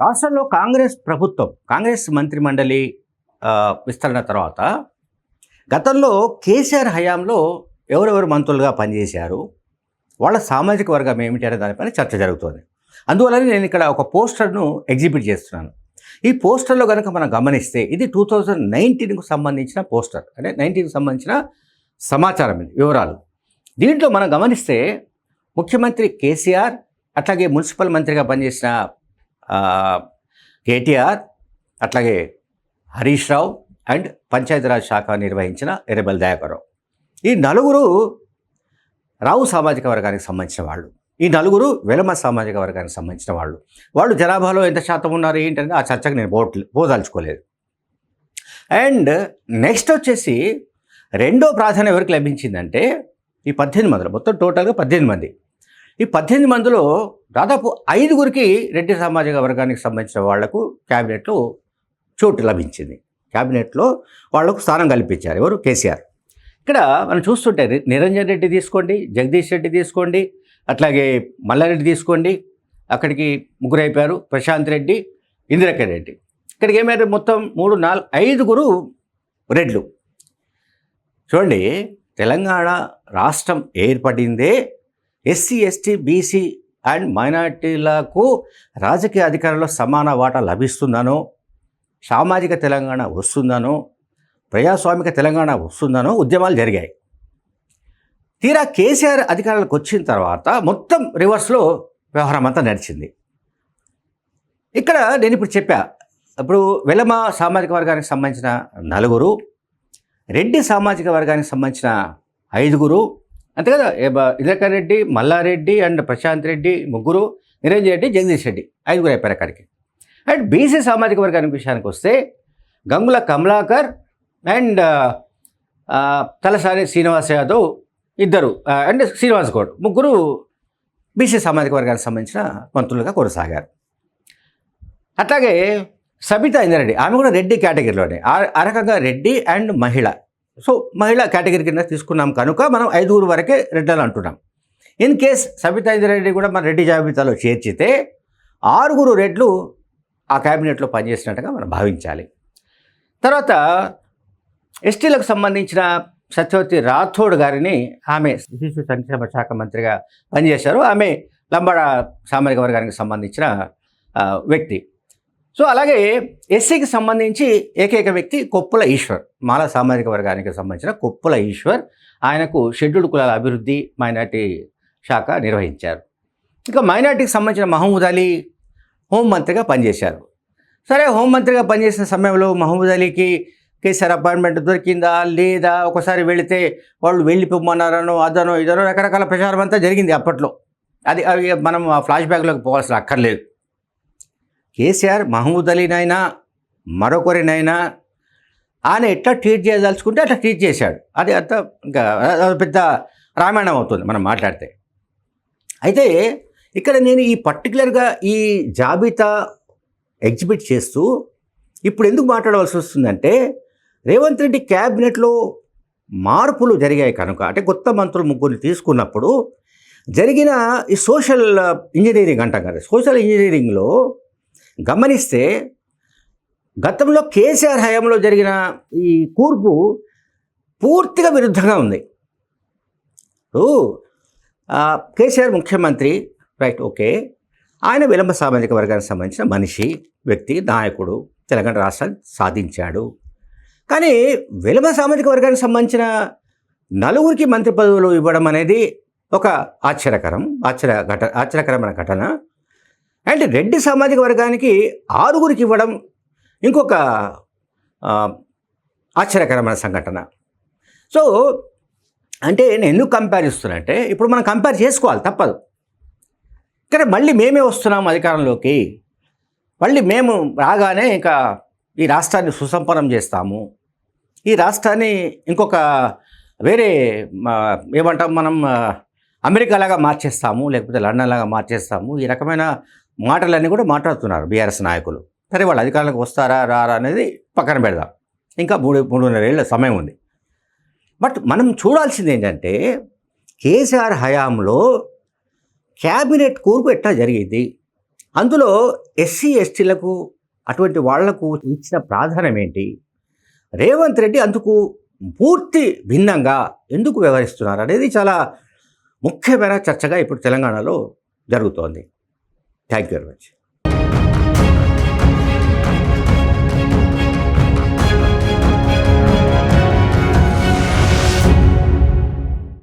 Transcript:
రాష్ట్రంలో కాంగ్రెస్ ప్రభుత్వం కాంగ్రెస్ మంత్రిమండలి మండలి విస్తరణ తర్వాత గతంలో కేసీఆర్ హయాంలో ఎవరెవరు మంత్రులుగా పనిచేశారు వాళ్ళ సామాజిక వర్గం ఏమిటి అనే దానిపైన చర్చ జరుగుతోంది. అందువలన నేను ఇక్కడ ఒక పోస్టర్ను ఎగ్జిబిట్ చేస్తున్నాను. ఈ పోస్టర్లో కనుక మనం గమనిస్తే ఇది టూ థౌజండ్ నైన్టీన్కు సంబంధించిన పోస్టర్ అంటే నైన్టీన్కి సంబంధించిన సమాచారం ఇది వివరాలు. దీంట్లో మనం గమనిస్తే ముఖ్యమంత్రి కేసీఆర్ అట్లాగే మున్సిపల్ మంత్రిగా పనిచేసిన కేటీఆర్ అట్లాగే హరీష్ రావు అండ్ పంచాయతీరాజ్ శాఖ నిర్వహించిన ఎర్రబెల్ దయాకరావు ఈ నలుగురు రావు సామాజిక వర్గానికి సంబంధించిన వాళ్ళు. ఈ నలుగురు వెలమ సామాజిక వర్గానికి సంబంధించిన వాళ్ళు. వాళ్ళు జనాభాలో ఎంత శాతం ఉన్నారు ఏంటంటే ఆ చర్చకు నేను పోట్లే పోదలుచుకోలేదు అండ్ నెక్స్ట్ వచ్చేసి రెండో ప్రాధాన్యం ఎవరికి లభించిందంటే ఈ పద్దెనిమిది మందిలో మొత్తం టోటల్గా పద్దెనిమిది మంది. ఈ పద్దెనిమిది మందిలో దాదాపు ఐదుగురికి రెడ్డి సామాజిక వర్గానికి సంబంధించిన వాళ్ళకు క్యాబినెట్లో చోటు లభించింది. క్యాబినెట్లో వాళ్ళకు స్థానం కల్పించారు. ఎవరు? కేసీఆర్. ఇక్కడ మనం చూస్తుంటే నిరంజన్ రెడ్డి తీసుకోండి జగదీష్ రెడ్డి తీసుకోండి అట్లాగే మల్లారెడ్డి తీసుకోండి అక్కడికి ముగ్గురు అయిపోయారు ప్రశాంత్ రెడ్డి ఇందిరక్క రెడ్డి. ఇక్కడికి ఏమైనా మొత్తం మూడు నాలుగు ఐదుగురు రెడ్లు. చూడండి తెలంగాణ రాష్ట్రం ఏర్పడిందే ఎస్సీ ఎస్టీ బీసీ అండ్ మైనార్టీలకు రాజకీయ అధికారంలో సమాన వాటా లభిస్తుందనో సామాజిక తెలంగాణ వస్తుందనో ప్రజాస్వామిక తెలంగాణ వస్తుందనో ఉద్యమాలు జరిగాయి. తీరా కేసీఆర్ అధికారులకు వచ్చిన తర్వాత మొత్తం రివర్స్లో వ్యవహారం అంతా నడిచింది. ఇక్కడ నేను ఇప్పుడు చెప్పా ఇప్పుడు వెలమ సామాజిక వర్గానికి సంబంధించిన నలుగురు రెడ్డి సామాజిక వర్గానికి సంబంధించిన ఐదుగురు అంతే కదా? ఇదకర్ రెడ్డి మల్లారెడ్డి అండ్ ప్రశాంత్ రెడ్డి ముగ్గురు నిరంజన్ రెడ్డి జగదీష్ రెడ్డి ఐదుగురు అయిపోయారు అక్కడికి. అండ్ బీసీ సామాజిక వర్గానికి విషయానికి వస్తే గంగుల కమలాకర్ అండ్ తలసాని శ్రీనివాస్ యాదవ్ ఇద్దరు అండ్ శ్రీనివాస్ గౌడ్ ముగ్గురు బీసీ సామాజిక వర్గానికి సంబంధించిన మంత్రులుగా కొనసాగారు. అట్లాగే సబితా ఇంద్రారెడ్డి ఆమె కూడా రెడ్డి కేటగిరీలోనే. ఆ- ఆ రకంగా రెడ్డి అండ్ మహిళ. సో మహిళా కేటగిరీ కింద తీసుకున్నాం కనుక మనం ఐదుగురు వరకే రెడ్డలు అంటున్నాం. ఇన్ కేస్ సబితా ఇంద్రారెడ్డి కూడా మన రెడ్డి జాబితాలో చేర్చితే ఆరుగురు రెడ్లు ఆ క్యాబినెట్లో పనిచేసినట్టుగా మనం భావించాలి. తర్వాత ఎస్టీలకు సంబంధించిన సత్యవతి రాథోడ్ గారిని ఆమె శిశు సంక్షేమ శాఖ మంత్రిగా పనిచేశారు. ఆమె లంబాడ సామాజిక వర్గానికి సంబంధించిన వ్యక్తి. సో అలాగే ఎస్సీకి సంబంధించి ఏకైక వ్యక్తి కొప్పుల ఈశ్వర్. మాల సామాజిక వర్గానికి సంబంధించిన కొప్పుల ఈశ్వర్. ఆయనకు షెడ్యూల్డ్ కులాల అభివృద్ధి మైనార్టీ శాఖ నిర్వహించారు. ఇక మైనార్టీకి సంబంధించిన మహమూద్ అలీ హోంమంత్రిగా పనిచేశారు. సరే హోంమంత్రిగా పనిచేసిన సమయంలో మహమూద్ అలీకి కేసీఆర్ అపాయింట్మెంట్ దొరికిందా? లేదా ఒకసారి వెళితే వాళ్ళు వెళ్ళిపోమన్నారనో అదనో ఇదనో రకరకాల ప్రచారం అంతా జరిగింది అప్పట్లో. అది అవి మనం ఆ ఫ్లాష్ బ్యాక్లోకి పోవాల్సిన అక్కర్లేదు. కేసీఆర్ మహమూద్ అలీనైనా మరొకరినైనా ఆయన ఎట్లా ట్రీట్ చేయదలుచుకుంటే అట్లా ట్రీట్ చేశాడు. అది అంత ఇంకా పెద్ద రామాయణం అవుతుంది మనం మాట్లాడితే. అయితే ఇక్కడ నేను ఈ పర్టికులర్గా ఈ జాబితా ఎగ్జిబిట్ చేస్తూ ఇప్పుడు ఎందుకు మాట్లాడవలసి వస్తుందంటే రేవంత్ రెడ్డి క్యాబినెట్లో మార్పులు జరిగాయి కనుక అంటే కొత్త మంత్రులు ముగ్గురిని తీసుకున్నప్పుడు జరిగిన ఈ సోషల్ ఇంజనీరింగ్ అంటాం కదా సోషల్ ఇంజనీరింగ్లో గమనిస్తే గతంలో కేసీఆర్ హయాంలో జరిగిన ఈ కూర్పు పూర్తిగా విరుద్ధంగా ఉంది. ఇప్పుడు కేసీఆర్ ముఖ్యమంత్రి రైట్ ఓకే. ఆయన విలంబ సామాజిక వర్గానికి సంబంధించిన మనిషి వ్యక్తి నాయకుడు తెలంగాణ రాష్ట్రాన్ని సాధించాడు. కానీ విలంబ సామాజిక వర్గానికి సంబంధించిన నలుగురికి మంత్రి పదవులు ఇవ్వడం అనేది ఒక ఆశ్చర్యకరం ఆశ్చర్య ఘట ఆశ్చర్యకరమైన ఘటన. అండ్ రెడ్డి సామాజిక వర్గానికి ఆరుగురికి ఇవ్వడం ఇంకొక ఆశ్చర్యకరమైన సంఘటన. సో అంటే నేను ఎందుకు కంపేర్ ఇస్తున్నానంటే ఇప్పుడు మనం కంపేర్ చేసుకోవాలి తప్పదు. కానీ మళ్ళీ మేమే వస్తున్నాం అధికారంలోకి. మళ్ళీ మేము రాగానే ఇంకా ఈ రాష్ట్రాన్ని సుసంపన్నం చేస్తాము. ఈ రాష్ట్రాన్ని ఇంకొక వేరే మా, ఏమంటాం మనం అమెరికా అమెరికాలాగా మార్చేస్తాము లేకపోతే లండన్ లాగా మార్చేస్తాము. ఈ రకమైన మాటలన్నీ కూడా మాట్లాడుతున్నారు బీఆర్ఎస్ నాయకులు. సరే వాళ్ళు అధికారులకు వస్తారా రారా అనేది పక్కన పెడదాం. ఇంకా మూడు మూడున్నర ఏళ్ళ సమయం ఉంది. బట్ మనం చూడాల్సింది ఏంటంటే కేసీఆర్ హయాంలో క్యాబినెట్ కూర్పు ఎట్లా జరిగింది? అందులో ఎస్సీ ఎస్టీలకు అటువంటి వాళ్ళకు ఇచ్చిన ప్రాధాన్యం ఏంటి? రేవంత్ రెడ్డి అందుకు పూర్తి భిన్నంగా ఎందుకు వ్యవహరిస్తున్నారు అనేది చాలా ముఖ్యమైన చర్చగా ఇప్పుడు తెలంగాణలో జరుగుతోంది. Thank you very much